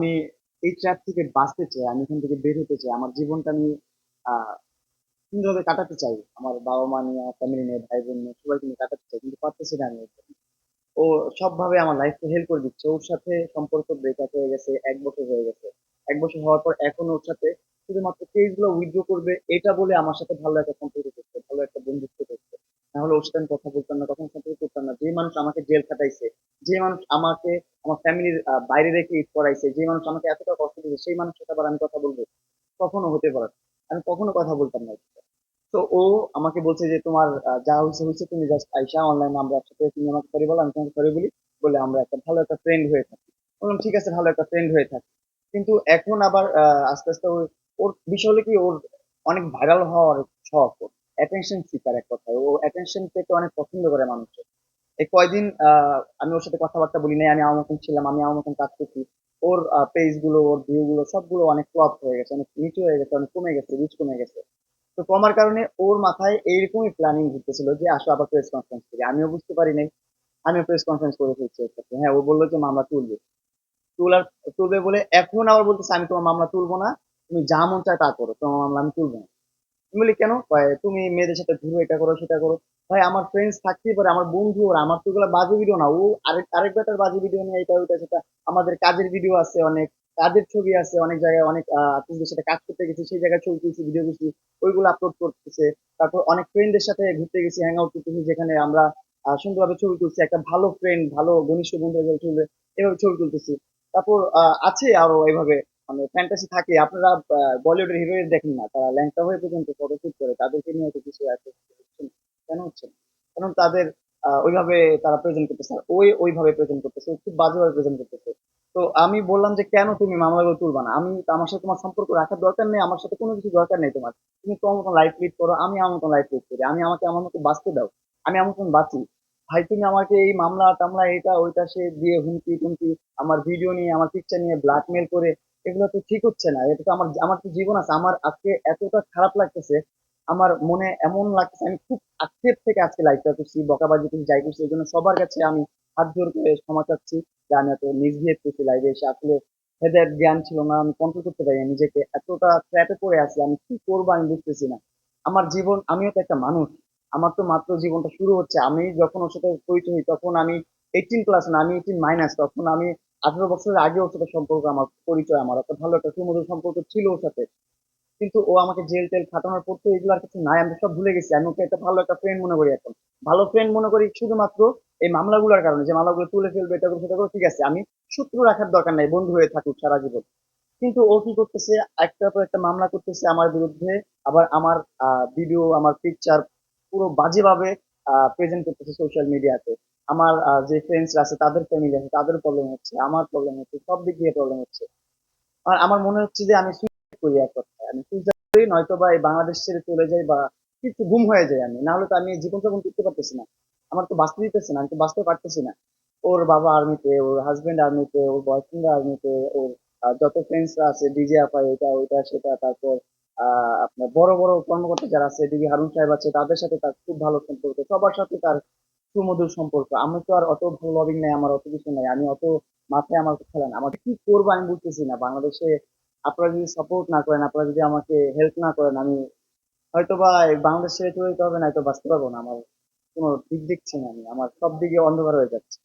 আমি এই ট্র্যাপ থেকে বাঁচতে চাই, আমি এখান থেকে বের হতে চাই, আমার জীবনটা আমি সুন্দরভাবে কাটাতে চাই। আমার বাবা মা নিয়ে ফ্যামিলি নিয়ে ভাই বোন নিয়ে, সবাইকে নিয়ে কাটাতে চাই, কিন্তু পারতেছি না আমি। ও সবভাবে আমার লাইফকে হেল্প করে দিচ্ছে। ওর সাথে সম্পর্ক ব্রেকআপ হয়ে গেছে, এক বছর হয়ে গেছে। এক বছর হওয়ার পর এখন ওর সাথে শুধুমাত্র পেজগুলো উইথড্র করবে, এটা বলে আমার সাথে ভালো একটা সম্পর্ক করছে, ভালো একটা বন্ধুত্ব করছে। নাহলে ওর সাথে আমি কথা বলতাম না, কখনো সম্পর্ক করতাম না। যে মানুষ আমাকে জেল খাটাইছে যে মানুষ আমাকে, আমার ফ্যামিলির বাইরে রেখে ঈদ করাইছে, যে মানুষ আমাকে এতটা কষ্ট দিয়েছে, সেই মানুষের সাথে আবার আমি কথা বলব, কখনো হতে পারে আমি কখনো কথা বলতাম না। তো ও আমাকে বলছে যে, তোমার যা হয়েছে হয়েছে তুমি জাস্ট আইসা অনলাইনে আমরা একসাথে তুমি আমাকে সরি বলো, আমি তোমাকে সরি বলি। বলে আমরা একটা ভালো একটা ফ্রেন্ড হয়ে থাকি। বললাম, ঠিক আছে, ভালো একটা ফ্রেন্ড হয়ে থাকি। কিন্তু এখন আবার আস্তে আস্তে ওর বিষয় হলো কি, ওর অনেক ভাইরাল হওয়ার শখ অ্যাটেনশন সিকার এক কথায়। ও অ্যাটেনশন পেতে অনেক পছন্দ করে মানুষের। এই কয়দিন আমি ওর সাথে কথাবার্তা বলি নাই, আমি আমার মতন ছিলাম, আমি আমার মতন কাজ করছি। ওর পেজগুলো, ওর ভিউ গুলো, সবগুলো অনেক ফ্লপ হয়ে গেছে, অনেক নিচু হয়ে গেছে, অনেক কমে গেছে রিচ কমে গেছে। তো কমার কারণে ওর মাথায় এইরকমই প্ল্যানিং ঘুরতেছিল যে, আসো আবার প্রেস কনফারেন্স করি। আমিও বুঝতে পারি নাই, আমিও প্রেস কনফারেন্স করে ফেলছি ওর সাথে হ্যাঁ ও বলল যে, মামলা তুলবে। তোলার তুলবে বলে এখন আবার বলতেছে, আমি তোমার মামলা তুলবো না, তুমি যা মন চায় তা করো, তোমার মামলা আমি তুলবো না। আমি বলি কেন তুমি মেয়েদের সাথে ঘুরো, এটা করো, সেটা করো। ভাই, আমার ফ্রেন্ডস থাকতেই পারে, আমার বন্ধু, ওরা আমার তো বাজে ভিডিও না। ও আরেক আরেক বেটার বাজে ভিডিও নিয়ে এটা, ওইটা, সেটা। আমাদের কাজের ভিডিও আছে অনেক, কাজের ছবি আছে, অনেক জায়গায় অনেক আর্টিস্টদের সাথে কাজ করতে গেছি, সেই জায়গায় ছবি তুলছি ভিডিও করছি, ওইগুলো আপলোড করতেছে। তারপর অনেক ফ্রেন্ডদের সাথে ঘুরতে গেছি হ্যাং আউট করতেছি, যেখানে আমরা সুন্দরভাবে ছবি তুলছি, একটা ভালো ফ্রেন্ড ভালো ঘনিষ্ঠ বন্ধু এভাবে ছবি তুলতেছি। তারপর আছে আরও এইভাবে মানে ফ্যান্টাসি থাকে আপনারা বলিউডের হিরোইন দেখেন না, তারা ল্যাংটা হয়ে পর্যন্ত ফটোশুট করে, তাদেরকে নিয়ে তো কিছু হচ্ছে কেন হচ্ছে কারণ তাদের ওইভাবে তারা প্রেজেন্ট করতেছে ওই ওইভাবে প্রেজেন্ট করতেছে খুব বাজেভাবে প্রেজেন্ট করতেছে। তো আমি বললাম যে, কেন তুমি মামলাগুলো তুলবা না? আমি, আমার সাথে তোমার সম্পর্ক রাখার দরকার নেই, আমার সাথে কোনো কিছু দরকার নেই তোমার। তুমি তোমার মতন লাইফ লিড করো, আমি আমার মতন লাইফ লিড করি, আমি আমাকে আমার মতো বাঁচতে দাও, আমি আমার মতন বাঁচি। ভাই, তুমি আমাকে এই মামলা, টামলা, এটা, ওইটা, সে দিয়ে হুমকি টুমকি আমার ভিডিও নিয়ে, আমার পিকচার নিয়ে ব্ল্যাকমেল করে এগুলো তো ঠিক হচ্ছে না। এটা তো আমার আমার তো জীবন আছে। আমার আজকে এতটা খারাপ লাগতেছে, আমার মনে এমন লাগতেছে, আমি খুব আক্ষেপ থেকে আজকে লাইফটা করছি, বকাবাজি করছি, যাই করছি এই জন্য সবার কাছে আমি হাত জোর করে ক্ষমা চাচ্ছি। যে আমি এত মিসবিহেভ করছি লাইভে এসে আসলে হেদের জ্ঞান ছিল না, আমি কন্ট্রোল করতে পারি নিজেকে এতটা ট্র্যাপে পড়ে আছি, আমি কি করব আমি বুঝতেছি না। আমার জীবন, আমিও তো একটা মানুষ, আমার তো মাত্র জীবনটা শুরু হচ্ছে, আমি যখন ওর সাথে পরিচয় তখন আমি এইটিন প্লাস না, আমি এইটিন মাইনাস তখন আমি আঠারো বছরের আগে ওর সাথে সম্পর্ক, আমার পরিচয়, আমার একটা ভালো একটা সুমধুর সম্পর্ক ছিল ওর সাথে। কিন্তু ও আমাকে জেল টেল খাটানোর পর তো এগুলো আর কিছু নাই, আমি সব ভুলে গেছি। আমি ওকে একটা ভালো একটা ফ্রেন্ড মনে করি এখন। ভালো ফ্রেন্ড মনে করি শুধুমাত্র এই মামলাগুলোর কারণে, যে মামলাগুলো তুলে ফেলবে, এটা করে সেটা ঠিক আছে, আমি শত্রু রাখার দরকার নাই, বন্ধু হয়ে থাকুক সারা জীবন। কিন্তু ও কি করতেছে একটার পর একটা মামলা করতেছে আমার বিরুদ্ধে, আবার আমার ভিডিও আমার পিকচার পুরো বাজেভাবে প্রেজেন্ট করতেছে সোশ্যাল মিডিয়াতে আমার যে ফ্রেন্ডস আছে, তাদের ফ্যামিলি আছে, তাদের প্রবলেম হচ্ছে, আমার প্রবলেম হচ্ছে, সব দিক দিয়ে প্রবলেম হচ্ছে। আর আমার মনে হচ্ছে যে আমি সুইসাইড করি এক কথায়। আমি সুইসাইড করি, নয়তো বা এই বাংলাদেশ ছেড়ে চলে যাই বা কিছু গুম হয়ে যাই আমি। না হলে তো আমি জীবন যাপন করতে পারতেছি না। আমার তো বাঁচতে দিতেছে না, আমি তো বাঁচতে পারতেছি না। ওর বাবা আর্মিতে ওর হাজবেন্ড আর্মিতে ওর বয়ফ্রেন্ড আর্মিতে ওর যত ফ্রেন্ডসরা আছে ডিজে আপা এটা, ওইটা, সেটা, তারপর আপনার বড় বড় কর্মকর্তা যারা আছে ডিবি হারুন সাহেব আছে, তাদের সাথে তার খুব ভালো সম্পর্ক। সবার সাথে তার সুমধুর সম্পর্ক। আমি তো আর অত লবিং নাই, আমার অত কিছু নাই। আমি অত মাথায় আমার খেলে না। আমাকে কি করব আমি বুঝতেছি না। বাংলাদেশে আপনারা যদি সাপোর্ট না করেন, আপনারা যদি আমাকে হেল্প না করেন, আমি হয়তো বা বাংলাদেশ যেতে হবে না হয়তো বাঁচতে পারব না। আমার কোনো দিক দেখছি না আমি। আমার সব দিকে অন্ধকার হয়ে যাচ্ছে।